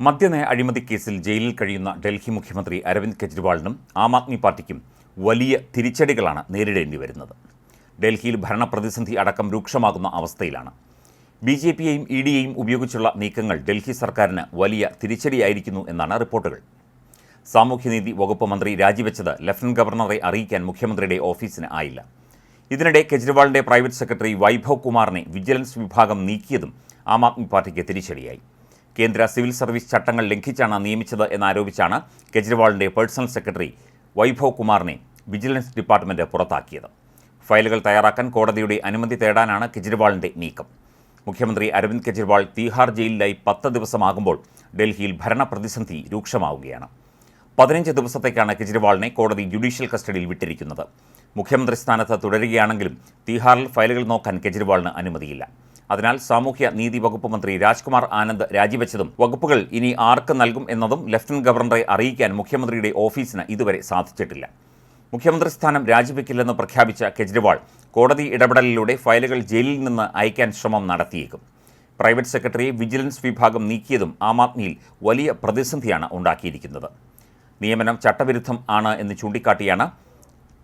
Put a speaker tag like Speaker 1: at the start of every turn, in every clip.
Speaker 1: മദ്യനയ അഴിമതി കേസിൽ ജയിലിൽ കഴിയുന്ന ഡൽഹി മുഖ്യമന്ത്രി അരവിന്ദ് കെജ്രിവാളിനും ആം ആദ്മി പാർട്ടിക്കും വലിയ തിരിച്ചടികളാണ് നേരിടേണ്ടി വരുന്നത്. ഡൽഹിയിൽ ഭരണപ്രതിസന്ധി അടക്കം രൂക്ഷമാകുന്ന അവസ്ഥയിലാണ്. ബി ജെ പിയെയും ഇ ഡിയെയും ഉപയോഗിച്ചുള്ള നീക്കങ്ങൾ ഡൽഹി സർക്കാരിന് വലിയ തിരിച്ചടിയായിരിക്കുന്നു എന്നാണ് റിപ്പോർട്ടുകൾ. സാമൂഹ്യനീതി വകുപ്പ് മന്ത്രി രാജിവെച്ചത് ലഫ്റ്റനന്റ് ഗവർണറെ അറിയിക്കാൻ മുഖ്യമന്ത്രിയുടെ ഓഫീസിന് ആയില്ല. ഇതിനിടെ കെജ്രിവാളിന്റെ പ്രൈവറ്റ് സെക്രട്ടറി വൈഭവ് കുമാറിനെ വിജിലൻസ് വിഭാഗം നീക്കിയതും ആം ആദ്മി പാർട്ടിക്ക് തിരിച്ചടിയായി. കേന്ദ്ര സിവിൽ സർവീസ് ചട്ടങ്ങൾ ലംഘിച്ചാണ് നിയമിച്ചത് എന്നാരോപിച്ചാണ് കെജ്രിവാളിന്റെ പേഴ്സണൽ സെക്രട്ടറി വൈഭവ് കുമാറിനെ വിജിലൻസ് ഡിപ്പാർട്ട്മെന്റ് പുറത്താക്കിയത്. ഫയലുകൾ തയ്യാറാക്കാൻ കോടതിയുടെ അനുമതി തേടാനാണ് കെജ്രിവാളിന്റെ നീക്കം. മുഖ്യമന്ത്രി അരവിന്ദ് കെജ്രിവാൾ തീഹാർ ജയിലിലായി പത്ത് ദിവസമാകുമ്പോൾ ഡൽഹിയിൽ ഭരണപ്രതിസന്ധി രൂക്ഷമാവുകയാണ്. പതിനഞ്ച് ദിവസത്തേക്കാണ് കെജ്രിവാളിനെ കോടതി ജുഡീഷ്യൽ കസ്റ്റഡിയിൽ വിട്ടിരിക്കുന്നത്. മുഖ്യമന്ത്രി സ്ഥാനത്ത് തുടരുകയാണെങ്കിലും തീഹാറിൽ ഫയലുകൾ നോക്കാൻ കെജ്രിവാളിന് അനുമതിയില്ല. അതിനാൽ സാമൂഹ്യ നീതി വകുപ്പ് മന്ത്രി രാജ്കുമാർ ആനന്ദ് രാജിവെച്ചതും വകുപ്പുകൾ ഇനി ആർക്ക് നൽകും എന്നതും ലഫ്റ്റനന്റ് ഗവർണറെ അറിയിക്കാൻ മുഖ്യമന്ത്രിയുടെ ഓഫീസിന് ഇതുവരെ സാധിച്ചിട്ടില്ല. മുഖ്യമന്ത്രി സ്ഥാനം രാജിവെക്കില്ലെന്ന് പ്രഖ്യാപിച്ച കെജ്രിവാൾ കോടതി ഇടപെടലിലൂടെ ഫയലുകൾ ജയിലിൽ നിന്ന് അയക്കാൻ ശ്രമം നടത്തിയേക്കും. പ്രൈവറ്റ് സെക്രട്ടറിയെ വിജിലൻസ് വിഭാഗം നീക്കിയതും ആം ആദ്മിയിൽ വലിയ പ്രതിസന്ധിയാണ് ഉണ്ടാക്കിയിരിക്കുന്നത്. നിയമനം ചട്ടവിരുദ്ധം ആണ് എന്ന് ചൂണ്ടിക്കാട്ടിയാണ്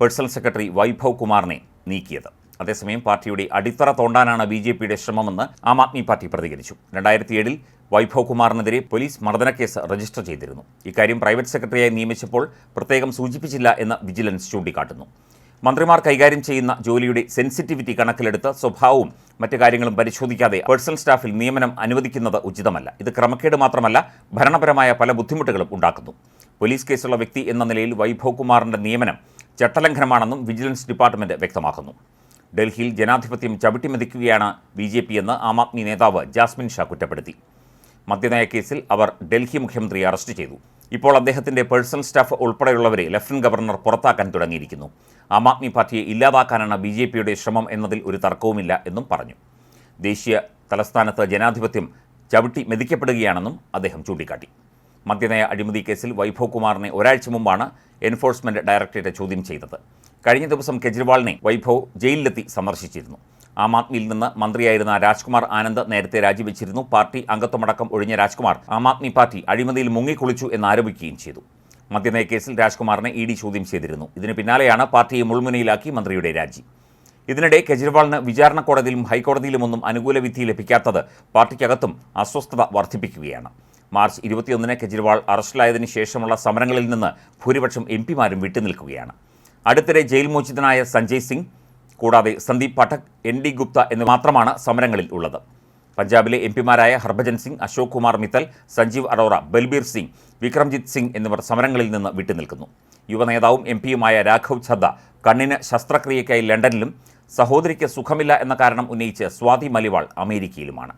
Speaker 1: പേഴ്സണൽ സെക്രട്ടറി വൈഭവ് കുമാറിനെ നീക്കിയത്. അതേസമയം പാർട്ടിയുടെ അടിത്തറ തോണ്ടാനാണ് ബി ജെ പിയുടെ ശ്രമമെന്ന് ആം ആദ്മി പാർട്ടി പ്രതികരിച്ചു. രണ്ടായിരത്തി ഏഴിൽ വൈഭവ് കുമാറിനെതിരെ പോലീസ് മർദ്ദനക്കേസ് രജിസ്റ്റർ ചെയ്തിരുന്നു. ഇക്കാര്യം പ്രൈവറ്റ് സെക്രട്ടറിയായി നിയമിച്ചപ്പോൾ പ്രത്യേകം സൂചിപ്പിച്ചില്ല എന്ന് വിജിലൻസ് ചൂണ്ടിക്കാട്ടുന്നു. മന്ത്രിമാർ കൈകാര്യം ചെയ്യുന്ന ജോലിയുടെ സെൻസിറ്റിവിറ്റി കണക്കിലെടുത്ത് സ്വഭാവവും മറ്റു കാര്യങ്ങളും പരിശോധിക്കാതെ പേഴ്സണൽ സ്റ്റാഫിൽ നിയമനം അനുവദിക്കുന്നത് ഉചിതമല്ല. ഇത് ക്രമക്കേട് മാത്രമല്ല ഭരണപരമായ പല ബുദ്ധിമുട്ടുകളും ഉണ്ടാക്കുന്നു. പോലീസ് കേസുള്ള വ്യക്തി എന്ന നിലയിൽ വൈഭവ് കുമാറിന്റെ നിയമനം ചട്ടലംഘനമാണെന്നും വിജിലൻസ് ഡിപ്പാർട്ട്മെന്റ് വ്യക്തമാക്കുന്നു. ഡൽഹിയിൽ ജനാധിപത്യം ചവിട്ടിമെതിക്കുകയാണ് ബി ജെ പി എന്ന് ആം ആദ്മി നേതാവ് ജാസ്മിൻ ഷാ കുറ്റപ്പെടുത്തി. മദ്യനയ കേസിൽ അവർ ഡൽഹി മുഖ്യമന്ത്രിയെ അറസ്റ്റ് ചെയ്തു. ഇപ്പോൾ അദ്ദേഹത്തിന്റെ പേഴ്സണൽ സ്റ്റാഫ് ഉൾപ്പെടെയുള്ളവരെ ലഫ്റ്റനന്റ് ഗവർണർ പുറത്താക്കാൻ തുടങ്ങിയിരിക്കുന്നു. ആം ആദ്മി പാർട്ടിയെ ഇല്ലാതാക്കാനാണ് ബി ജെ പിയുടെ ശ്രമം എന്നതിൽ ഒരു തർക്കവുമില്ല എന്നും പറഞ്ഞു. ദേശീയ തലസ്ഥാനത്ത് ജനാധിപത്യം ചവിട്ടി മെതിക്കപ്പെടുകയാണെന്നും അദ്ദേഹം ചൂണ്ടിക്കാട്ടി. മദ്യനയ അഴിമതി കേസിൽ വൈഭവ് കുമാറിനെ ഒരാഴ്ച മുമ്പാണ് എൻഫോഴ്സ്മെന്റ് ഡയറക്ടറേറ്റ് ചോദ്യം ചെയ്തത്. കഴിഞ്ഞ ദിവസം കെജ്രിവാളിനെ വൈഭവ് ജയിലിലെത്തി സന്ദർശിച്ചിരുന്നു. ആം ആദ്മിയിൽ നിന്ന് മന്ത്രിയായിരുന്ന രാജ്കുമാർ ആനന്ദ് നേരത്തെ രാജിവെച്ചിരുന്നു. പാർട്ടി അംഗത്വമടക്കം ഒഴിഞ്ഞ രാജ്കുമാർ ആം ആദ്മി പാർട്ടി അഴിമതിയിൽ മുങ്ങിക്കുളിച്ചു എന്നാരോപിക്കുകയും ചെയ്തു. മദ്യനയ കേസിൽ രാജ്കുമാറിനെ ഇ ഡി ചോദ്യം ചെയ്തിരുന്നു. ഇതിന് പിന്നാലെയാണ് പാർട്ടിയെ മുൾമുനയിലാക്കി മന്ത്രിയുടെ രാജി. ഇതിനിടെ കെജ്രിവാളിന് വിചാരണ കോടതിയിലും ഹൈക്കോടതിയിലുമൊന്നും അനുകൂല വിധി ലഭിക്കാത്തത് പാർട്ടിക്കകത്തും അസ്വസ്ഥത വർദ്ധിപ്പിക്കുകയാണ്. മാർച്ച് ഇരുപത്തിയൊന്നിന് കെജ്രിവാൾ അറസ്റ്റിലായതിനു ശേഷമുള്ള സമരങ്ങളിൽ നിന്ന് ഭൂരിപക്ഷം എം പിമാരും വിട്ടുനിൽക്കുകയാണ്. അടുത്തിടെ ജയിൽ മോചിതനായ സഞ്ജയ് സിംഗ് കൂടാതെ സന്ദീപ് പാഠക് എൻ ഡി ഗുപ്ത എന്ന് മാത്രമാണ് സമരങ്ങളിൽ ഉള്ളത്. പഞ്ചാബിലെ എം പിമാരായ ഹർഭജൻ സിംഗ് അശോക് കുമാർ മിത്തൽ സഞ്ജീവ് അറോറ ബൽബീർ സിംഗ് വിക്രംജിത് സിംഗ് എന്നിവർ സമരങ്ങളിൽ നിന്ന് വിട്ടുനിൽക്കുന്നു. യുവനേതാവും എം പിയുമായ രാഘവ് ഛദ്ദ കണ്ണിന് ശസ്ത്രക്രിയയ്ക്കായി ലണ്ടനിലും സഹോദരിക്ക് സുഖമില്ല എന്ന കാരണം ഉന്നയിച്ച് സ്വാതി മലിവാൾ അമേരിക്കയിലുമാണ്.